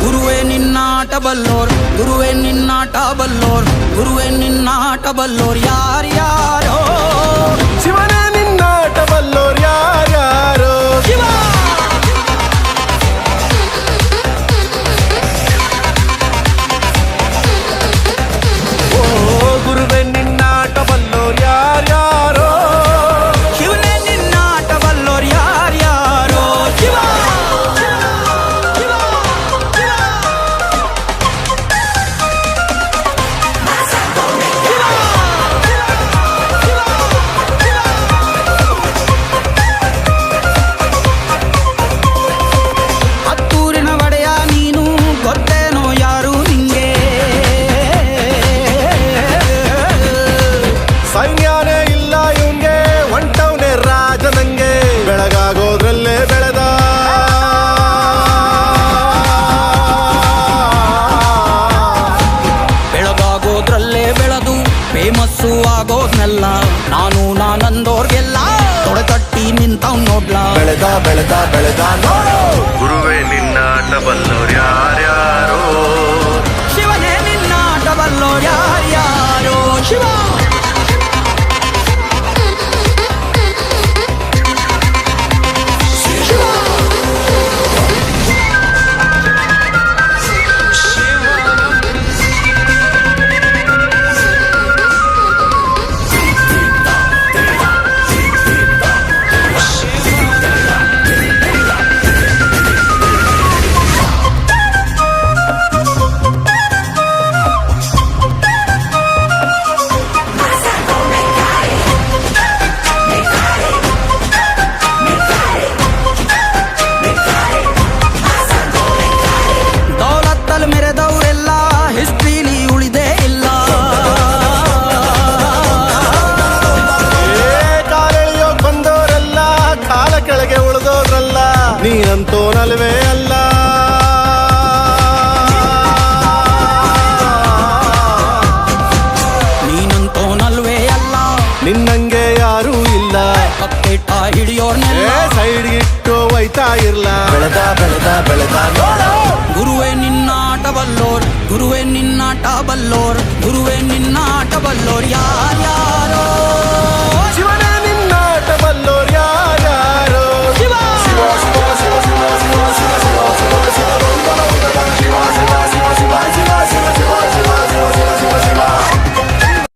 ಗುರುವೇ ನಿನ್ನಾಟ ಬಲ್ಲೋರ್ ಗುರುವೇ ನಿನ್ನಾಟ ಬಲ್ಲೋರ್ ಗುರುವೇ ನಿನ್ನಾಟ ಬಲ್ಲೋರ್ ಆಗೋದ್ನೆಲ್ಲ ನಾನು ನಾನಂದೋರ್ಗೆಲ್ಲ ತೊಡೆತಟ್ಟಿ ನಿಂತವ್ ನೋಡ್ಲ. ಬೆಳೆದ ಬೆಳೆದ ಬೆಳೆದ ನೋಡು ಗುರುವೇ ನಿನ್ನಾಟ ಬಲ್ಲೋರ್ ಯಾರ್ಯಾರೋ? ಶಿವನೇ ನಿನ್ನ ಡಬಲ್ಲೋರ್ ಯಾರ್ಯಾರೋ? ಶಿವ! ನೀನಂತೂ ನಲ್ವೇ ಅಲ್ಲ. ನೀನಂತೋನಲ್ವೇ ಅಲ್ಲ. ನಿನ್ನಂಗೆ ಯಾರೂ ಇಲ್ಲ. ಕಕ್ಕೆಟ್ಟ ಏ ಹಿಡಿಯೋರ್ನೆಲ್ಲ ಸೈಡ್ ಇಟ್ಟು ಒಯ್ತಾ ಇರ್ಲ. ಬೆಳೆದ ಬೆಳೆದ ಬೆಳೆದ ಗುರುವೇ ನಿನ್ನಾಟ ಬಲ್ಲೋರ್ ಗುರುವೇ ನಿನ್ನಾಟ ಬಲ್ಲೋರ್ ಗುರುವೇ ನಿನ್ನಾಟ ಬಲ್ಲೋರ್ ಯಾರ್ಯಾರೋ